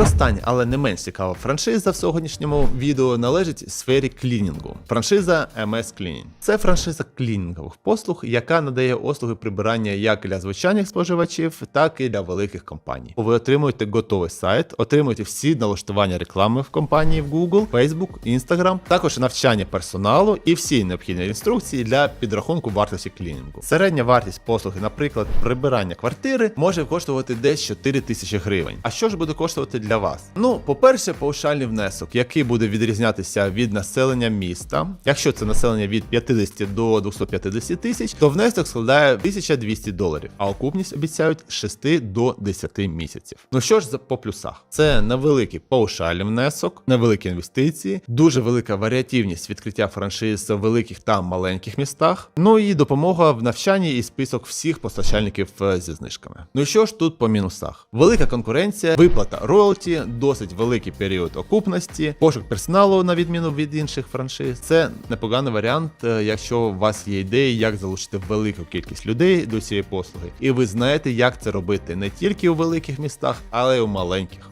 остання, але не менш цікава франшиза в сьогоднішньому відео належить сфері клінінгу. Франшиза MS Cleaning. Це франшиза клінінгових послуг, яка надає послуги прибирання як для звичайних споживачів, так і для великих компаній. Ви отримуєте готовий сайт, отримуєте всі налаштування реклами в компанії в Google, Facebook, Instagram, також навчання персоналу і всі необхідні інструкції для підрахунку вартості клінінгу. Середня вартість послуги, наприклад, прибирання квартири, може коштувати десь 4 тисячі гривень. А що ж буде коштувати для вас? Ну, по-перше, паушальний внесок, який буде відрізнятися від населення міста. Якщо це населення від 50 до 250 тисяч, то внесок складає 1200 доларів, а окупність обіцяють з 6 до 10 місяців. Ну що ж за по плюсах? Це невеликий паушальний внесок, невеликі інвестиції, дуже велика варіативність відкриття франшиз в великих та маленьких містах. Ну і допомога в навчанні і список всіх постачальників е, зі знижками. Ну і що ж тут по мінусах? Велика конкуренція, виплата роялті, досить великий період окупності, пошук персоналу на відміну від інших франшиз. Це непоганий варіант, е, якщо у вас є ідеї, як залучити велику кількість людей до цієї послуги, і ви знаєте, як це робити не тільки у великих містах, але й у маленьких.